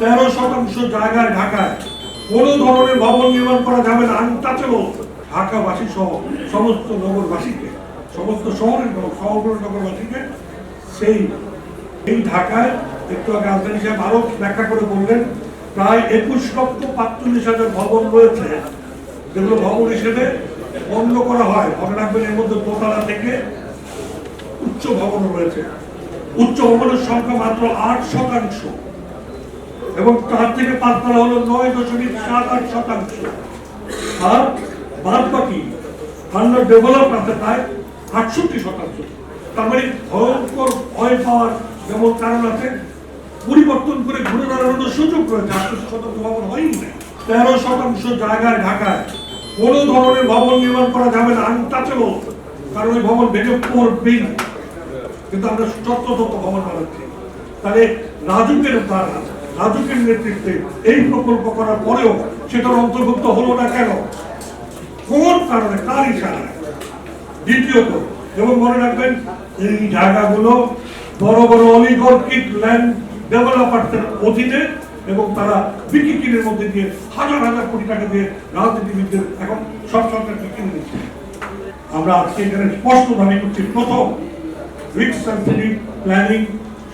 তেরো শতাংশ জায়গায় ঢাকায় কোনো ধরনের ভবন নির্মাণ করা যাবে না। আনটাচেবল ঢাকাবাসী সহ সমস্ত নগরবাসীকে, সমস্ত শহরের শহর নগরবাসীকে সেই, এই ঢাকায় একটু আগে আজদানি সাহেব আরও ব্যাখ্যা করে বললেন, প্রায় একুশ লক্ষ পাঁচচল্লিশ হাজার ভবন রয়েছে। যেগুলো ভবন হিসেবে বন্ধ করা হয়। মনে রাখবেন এর মধ্যে দোতলা থেকে উচ্চ ভবন রয়েছে। উচ্চ ভবনের সংখ্যা মাত্র আট শতাংশ। এবং তার থেকে পাঁচতলা হলো নয় দশমিক সাত আট শতাংশ। আর বাদ বাকি আন্ডার ডেভেলপ আছে প্রায় আটষট্টি শতাংশ। তার মানে ভয়ঙ্কর ভয় পাওয়ার যেমন কারণ আছে, পরিবর্তন করে ঘুরে দাঁড়ানোর সুযোগ রয়েছে। আটষট্টি শতাংশ ভবন হয়নি তেরো শতাংশ জায়গায় ঢাকায়। কোনো ধরনের ভবন নির্মাণ করা যাবে না, আনটাচেবল। কারণ ওই ভবন ভেঙে পড়বেই না। কিন্তু আমরা চত্বরত ভবন বানাচ্ছি। তাহলে রাজুকের দ্বারা রাজুকের নেতৃত্বে এই প্রকল্প করার পরেও সেটার অন্তর্ভুক্ত হলো না কেন? কোন কারণে? কার ইশারায় দ্বিতীয়ত এবং মনে রাখবেন, এই জায়গাগুলো বড় বড় অলিগর্কিক ল্যান্ড ডেভেলপারদের অধীনে এবং তারা বিক্রিকিনের মধ্যে দিয়ে হাজার হাজার কোটি টাকা দিয়ে রাজনীতিবিদদের এখন সব সরকারকে কিনে দিচ্ছে। আমরা আজকে এখানে স্পষ্ট দাবি করছি, প্রথম, রিক্স প্ল্যানিং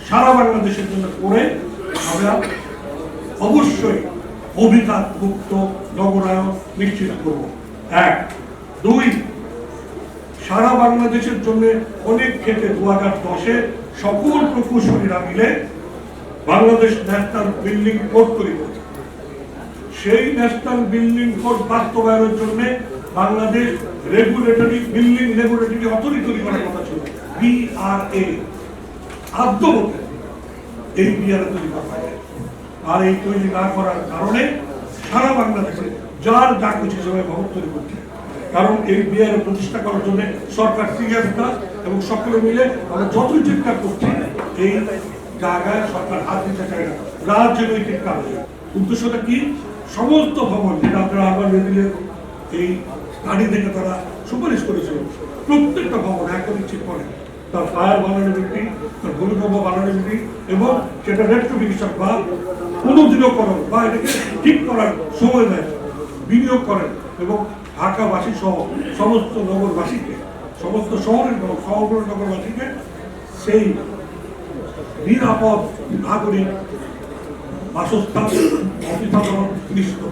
সারা বাংলাদেশের জন্য করে আমরা অবশ্যই অভিঘাত মুক্ত নগরায়ন নিশ্চিত করব। এক। দুই, সারা বাংলাদেশের জন্য অনেক ক্ষেত্রে দু হাজার দশে সকল প্রকৌশলীরা মিলে বাংলাদেশ ন্যাশনাল বিল্ডিং কোড তৈরি করেছে। সেই ন্যাশনাল বিল্ডিং কোড বাস্তবায়নের জন্য Bangladesh regulatory, building regulatory authority তৈরি করার কথা ছিল, বিআরএ। আদ্য হতে এই তৈরি করা হয়। আর এই তৈরি না করার কারণে সারা বাংলাদেশে যার যা হিসেবে ভবন তৈরি কারণ এই প্রতিষ্ঠা করার জন্য সরকার এবং সকলে মিলে আমরা যতই চিন্তা করছি, এই জায়গায় সরকার হাত দিতে চায় না, রাজনৈতিক কারণে। উদ্দেশ্যটা কি? সমস্ত ভবন, যেটা আপনারা আবার রেদিলের এই গাড়ি থেকে তারা সুপারিশ করেছিল, প্রত্যেকটা ভবন এখন ঠিক করে। তার ফায়ার ভালারেবিলিটি তার ভূমিকম্প ভালারেবিলিটি এবং সেটা রেট্রোফিকেশন বা পুনর্দীনকরণ বা এটাকে ঠিক করার সময় দেয়, বিনিয়োগ করেন এবং ঢাকাবাসী সহ সমস্ত নগরবাসীকে, সমস্ত শহরের শহর নগরবাসীকে সেই নিরাপদ নাগরিক বাসস্থান অতিথাপন নিশ্চিত